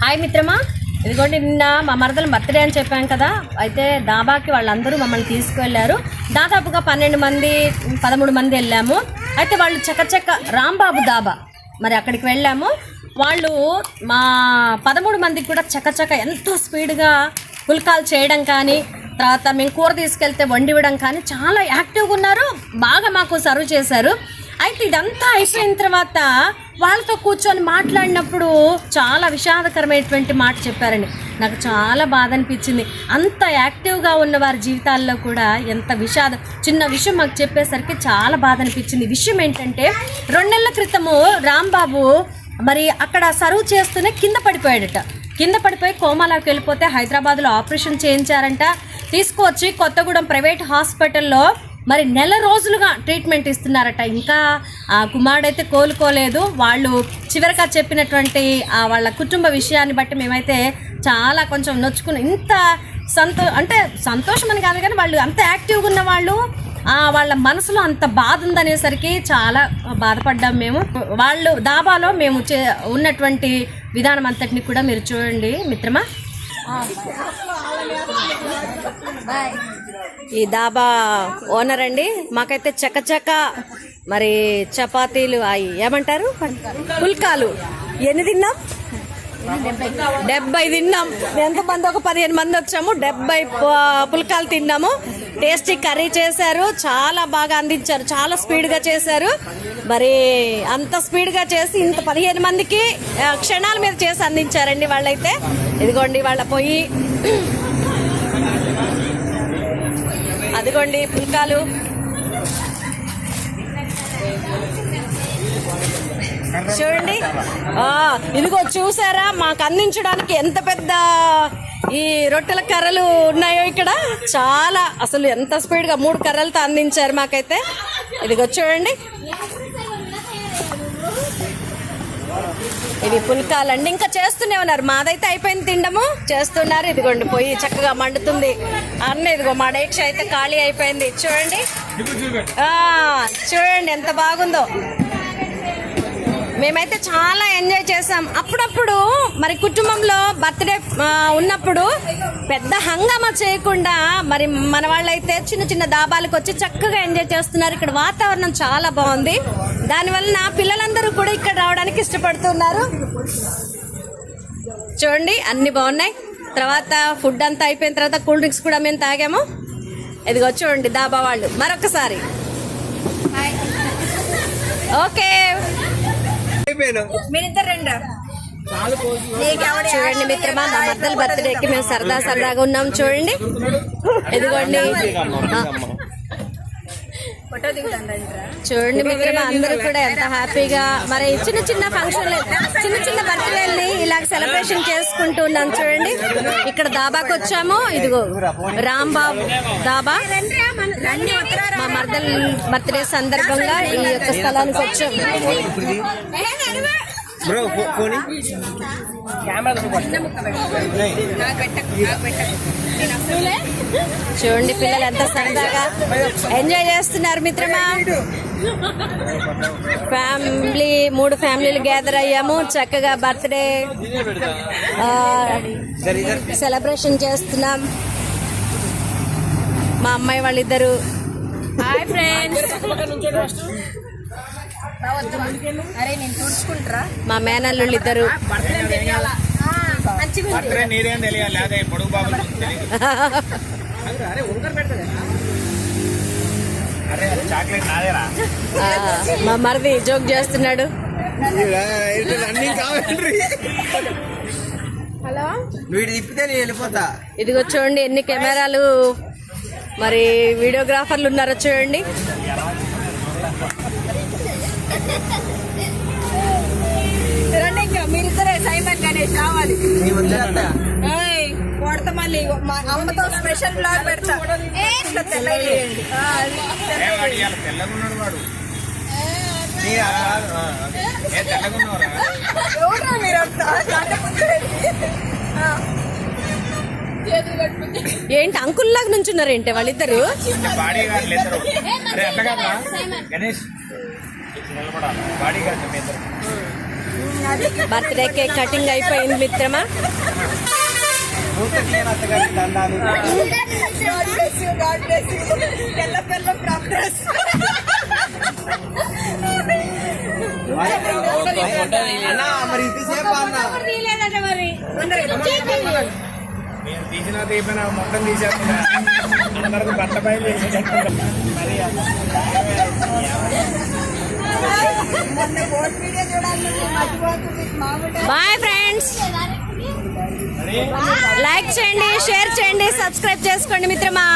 Hi మిత్రమా. ఇదిగోండి నిన్న మా మరదలు బర్త్డే అని చెప్పాం కదా. అయితే దాబాకి వాళ్ళందరూ మమ్మల్ని తీసుకువెళ్ళారు. దాదాపుగా పన్నెండు మంది పదమూడు మంది వెళ్ళాము. అయితే వాళ్ళు చకచక రాంబాబు దాబా. మరి అక్కడికి వెళ్ళాము. వాళ్ళు మా పదమూడు మందికి కూడా చకచక ఎంతో స్పీడ్గా పుల్కాలు చేయడం కానీ తర్వాత మేము కూర తీసుకెళ్తే వండివ్వడం కానీ చాలా యాక్టివ్గా ఉన్నారు. బాగా మాకు సర్వ్ చేశారు. అయితే ఇదంతా అయిపోయిన తర్వాత వాళ్ళతో కూర్చొని మాట్లాడినప్పుడు చాలా విషాదకరమైనటువంటి మాట చెప్పారండి. నాకు చాలా బాధ అనిపించింది అంత యాక్టివ్గా ఉన్న వారి జీవితాల్లో కూడా ఎంత విషాదం. చిన్న విషయం మాకు చెప్పేసరికి చాలా బాధ అనిపించింది విషయం ఏంటంటే రెండు నెలల క్రితము రాంబాబు మరి అక్కడ సర్వ్ చేస్తూనే కింద పడిపోయాడట. కింద పడిపోయి కోమాలోకి వెళ్ళిపోతే హైదరాబాద్లో ఆపరేషన్ చేయించారంట. తీసుకువచ్చి కొత్తగూడెం ప్రైవేట్ హాస్పిటల్లో మరి నెల రోజులుగా ట్రీట్మెంట్ ఇస్తున్నారట. ఇంకా ఆ కుమారుడైతే కోలుకోలేదు. వాళ్ళు చివరిగా చెప్పినటువంటి ఆ వాళ్ళ కుటుంబ విషయాన్ని బట్టి మేమైతే చాలా కొంచెం నొచ్చుకుని ఇంత సంతో అంటే సంతోషం అని కాదు కానీ వాళ్ళు అంత యాక్టివ్గా ఉన్న వాళ్ళు ఆ వాళ్ళ మనసులో అంత బాధ ఉందనేసరికి చాలా బాధపడ్డాం మేము. వాళ్ళు దాబాలో మేము చే- ఉన్నటువంటి విధానం అంతటిని కూడా మీరు చూడండి మిత్రమా. ఈ దాబా ఓనర్ అండి. మాకైతే చకచక మరి చపాతీలు అవి ఏమంటారు? పుల్కాలు. ఎన్ని తిన్నాం? డెబ్బై తిన్నాం. ఎంతమంది ఒక పదిహేను మంది వచ్చాము. డెబ్బై పుల్కాలు తిన్నాము. టేస్టీ కర్రీ చేశారు చాలా బాగా అందించారు చాలా స్పీడ్గా చేశారు. మరి అంత స్పీడ్గా చేసి ఇంత పదిహేను మందికి క్షణాల మీద చేసి అందించారండి వాళ్ళైతే. ఇదిగోండి వాళ్ళ పొయ్యి. అదిగోండి పుల్కాలు. చూడండి. ఇదిగో చూసారా మాకు అందించడానికి ఎంత పెద్ద ఈ రొట్టెల కర్రలు ఉన్నాయో ఇక్కడ? చాలా. అసలు ఎంత స్పీడ్గా మూడు కర్రలతో అందించారు మాకైతే. ఇదిగో చూడండి. ఇవి పుల్కాలండి. ఇంకా చేస్తూనే ఉన్నారు. మాదైతే అయిపోయింది తిండము. చేస్తున్నారు. ఇదిగోండి పోయి చక్కగా మండుతుంది. అన్న ఇదిగో మా డైక్ష అయితే ఖాళీ అయిపోయింది. చూడండి. ఆ, చూడండి ఎంత బాగుందో. మేమైతే చాలా ఎంజాయ్ చేసాం. అప్పుడప్పుడు మరి కుటుంబంలో బర్త్డే ఉన్నప్పుడు పెద్ద హంగామా చేయకుండా మరి మన వాళ్ళైతే చిన్న చిన్న దాబాలకు వచ్చి చక్కగా ఎంజాయ్ చేస్తున్నారు. ఇక్కడ వాతావరణం చాలా బాగుంది. దానివల్ల పిల్లలందరూ కూడా ఇక్కడ రావడానికి ఇష్టపడుతున్నారు. చూడండి అన్ని బాగున్నాయి. తర్వాత ఫుడ్ అంతా అయిపోయిన తర్వాత కూల్ డ్రింక్స్ కూడా మేము తాగాము. ఇదిగో చూడండి దాబా వాళ్ళు. మరొకసారి. ఓకే. చూడండి మిత్రమా మా మద్దల బర్త్డేకి మేము సరదా సరదాగా ఉన్నాం చూడండి. ఇదిగోండి చూడండి మిత్రమా అందరూ కూడా ఎంత హ్యాపీగా. మరి చిన్న చిన్న ఫంక్షన్లు చిన్న చిన్న బర్త్డేల్ని ఇలా సెలబ్రేషన్ చేసుకుంటూ ఉన్నాం చూడండి. ఇక్కడ దాబాకి వచ్చాము. ఇదిగో రాంబాబు దాబా. మా మర్దల్ బర్త్డే సందర్భంగా ఈ యొక్క స్థలానికి వచ్చాము. బ్రో ఫోన్ చూడండి పిల్లలు ఎంత సరదాగా ఎంజాయ్ చేస్తున్నారు మిత్రమా? ఫ్యామిలీ మూడు ఫ్యామిలీలు గ్యాదర్ అయ్యాము. చక్కగా బర్త్డే సెలబ్రేషన్ చేస్తున్నాం. మా అమ్మాయి వాళ్ళిద్దరు. హాయ్ ఫ్రెండ్స్ అరే నేను తుడుచుకుంటారా. మా మేనల్లుళ్ళు ఇద్దరు. బర్త్డే నీదేం తెలియాలి? అదే పొడుగు బాబు తెలియదు. అరే చాక్లెట్ నాదేరా. ఆ, మా మరిది జోక్ చేస్తున్నాడు. హలో? వెళ్ళిపోతా. ఇదిగో చూడండి ఎన్ని కెమెరాలు. మరి వీడియోగ్రాఫర్లు ఉన్నారో చూడండి. రండి ఇంకా మీరిద్దరే సైమన్ గణేష్ రావాలి. నీ వదిలేస్తా ఏయ్, కొడతా మళ్ళీ మా అమ్మతో స్పెషల్ బ్లాగ్ పెడతా. ఇట్లా మీరంతా. ఏంటి అంకుల్లాగా నుంచున్నారు ఏంటి వాళ్ళిద్దరు? గణేష్ బర్త్డే కేక్ కటింగ్ అయిపోయింది మిత్రమా? అన్నా మరి నేను తీసిన తీపిన మొత్తం తీసేస్తున్నా. అందరికి బట్ట వేసేటట్టు. మరి బాయ్ ఫ్రెండ్స్ లైక్ చేయండి షేర్ చేయండి సబ్స్క్రైబ్ చేసుకోండి మిత్రమా.